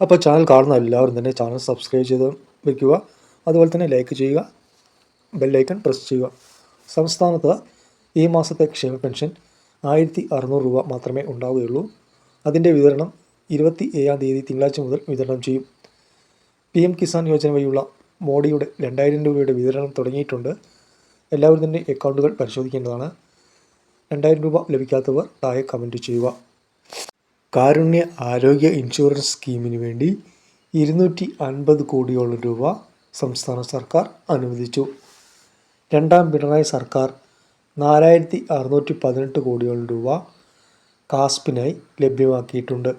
അപ്പോൾ ചാനൽ കാണുന്ന എല്ലാവരും തന്നെ ചാനൽ സബ്സ്ക്രൈബ് ചെയ്ത് വയ്ക്കുക അതുപോലെ തന്നെ ലൈക്ക് ചെയ്യുക. ബെല്ലൈക്കൺ പ്രസ് ചെയ്യുക. സംസ്ഥാനത്ത് ഈ മാസത്തെ ക്ഷേമ പെൻഷൻ ആയിരത്തി അറുന്നൂറ് രൂപ മാത്രമേ ഉണ്ടാവുകയുള്ളൂ. അതിന്റെ വിതരണം ഇരുപത്തി ഏഴാം തീയതി തിങ്കളാഴ്ച മുതൽ വിതരണം ചെയ്യും. പി എം കിസാൻ യോജന വഴിയുള്ള മോഡിയുടെ രണ്ടായിരം രൂപയുടെ വിതരണം തുടങ്ങിയിട്ടുണ്ട്. എല്ലാവരും തന്നെ അക്കൗണ്ടുകൾ പരിശോധിക്കേണ്ടതാണ്. രണ്ടായിരം രൂപ ലഭിക്കാത്തവർ താഴെ കമന്റ് ചെയ്യുക. കാരുണ്യ ആരോഗ്യ ഇൻഷുറൻസ് സ്കീമിന് വേണ്ടി ഇരുന്നൂറ്റി അൻപത് കോടിയോളം രൂപ സംസ്ഥാന സർക്കാർ അനുവദിച്ചു. രണ്ടാം പിണറായി സർക്കാർ നാലായിരത്തി അറുന്നൂറ്റി പതിനെട്ട് കോടിയോളം രൂപ കാസ്പിനായി ലഭ്യമാക്കിയിട്ടുണ്ട്.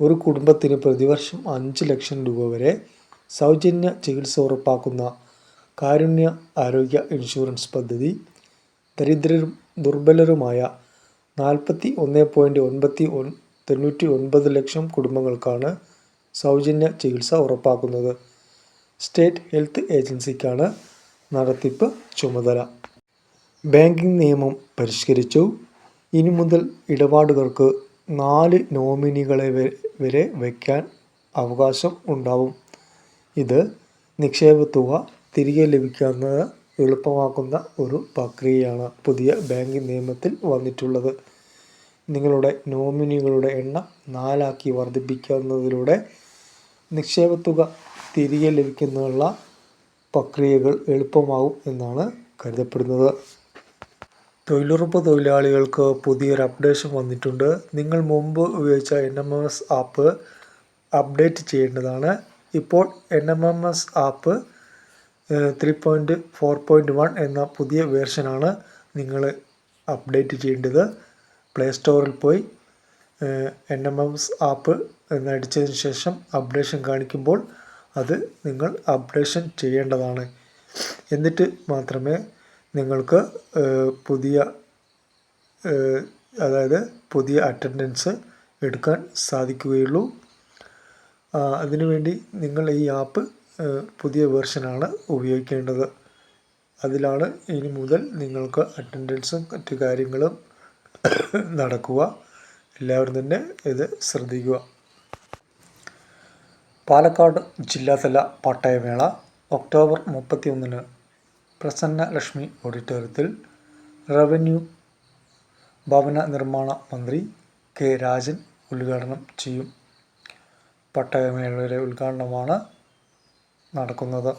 ഒരു കുടുംബത്തിന് പ്രതിവർഷം അഞ്ച് ലക്ഷം രൂപ വരെ സൗജന്യ ചികിത്സ ഉറപ്പാക്കുന്ന കാരുണ്യ ആരോഗ്യ ഇൻഷുറൻസ് പദ്ധതി ദരിദ്രരും ദുർബലരുമായ നാൽപ്പത്തി ഒന്ന് പോയിന്റ് ഒൻപത്തി ഒൻ തൊണ്ണൂറ്റി ഒൻപത് ലക്ഷം കുടുംബങ്ങൾക്കാണ് സൗജന്യ ചികിത്സ ഉറപ്പാക്കുന്നത്. സ്റ്റേറ്റ് ഹെൽത്ത് ഏജൻസിക്കാണ് നടത്തിപ്പ് ചുമതല. ബാങ്കിംഗ് നിയമം പരിഷ്കരിച്ചു. ഇനി മുതൽ ഇടപാടുകൾക്ക് നാല് നോമിനികളെ വരെ വയ്ക്കാൻ അവകാശം ഉണ്ടാവും. ഇത് നിക്ഷേപ തുക തിരികെ ലഭിക്കുന്നത് എളുപ്പമാക്കുന്ന ഒരു പ്രക്രിയയാണ് പുതിയ ബാങ്കിംഗ് നിയമത്തിൽ വന്നിട്ടുള്ളത്. നിങ്ങളുടെ നോമിനികളുടെ എണ്ണം നാലാക്കി വർദ്ധിപ്പിക്കുന്നതിലൂടെ നിക്ഷേപ തുക തിരികെ ലഭിക്കുന്നതിനുള്ള പ്രക്രിയകൾ എളുപ്പമാകും എന്നാണ് കരുതപ്പെടുന്നത്. തൊഴിലുറപ്പ് തൊഴിലാളികൾക്ക് പുതിയൊരു അപ്ഡേഷൻ വന്നിട്ടുണ്ട്. നിങ്ങൾ മുമ്പ് ഉപയോഗിച്ച N M M S app update ചെയ്യേണ്ടതാണ്. ഇപ്പോൾ N M M S app three point four point one എന്ന പുതിയ വേർഷനാണ് നിങ്ങൾ അപ്ഡേറ്റ് ചെയ്യേണ്ടത്. പ്ലേ സ്റ്റോറിൽ പോയി N M M S app എന്നടിച്ചതിന് ശേഷം അപ്ഡേഷൻ കാണിക്കുമ്പോൾ അത് നിങ്ങൾ അപ്ഡേഷൻ ചെയ്യേണ്ടതാണ്. എന്നിട്ട് മാത്രമേ നിങ്ങൾക്ക് പുതിയ അതായത് പുതിയ അറ്റൻഡൻസ് എടുക്കാൻ സാധിക്കുകയുള്ളൂ. അതിനുവേണ്ടി നിങ്ങൾ ഈ ആപ്പ് പുതിയ വെർഷനാണ് ഉപയോഗിക്കേണ്ടത്. അതിലാണ് ഇനി മുതൽ നിങ്ങൾക്ക് അറ്റൻഡൻസും മറ്റു കാര്യങ്ങളും നടക്കുക. എല്ലാവരും തന്നെ ഇത് ശ്രദ്ധിക്കുക. പാലക്കാട് ജില്ലാതല പട്ടയമേള ഒക്ടോബർ മുപ്പത്തി ഒന്നിന് പ്രസന്ന ലക്ഷ്മി ഓഡിറ്റോറിയത്തിൽ റവന്യൂ ഭവന നിർമ്മാണ മന്ത്രി കെ രാജൻ ഉദ്ഘാടനം ചെയ്യും. പട്ടയമേളയുടെ ഉദ്ഘാടനമാണ് നടക്കുന്നത്.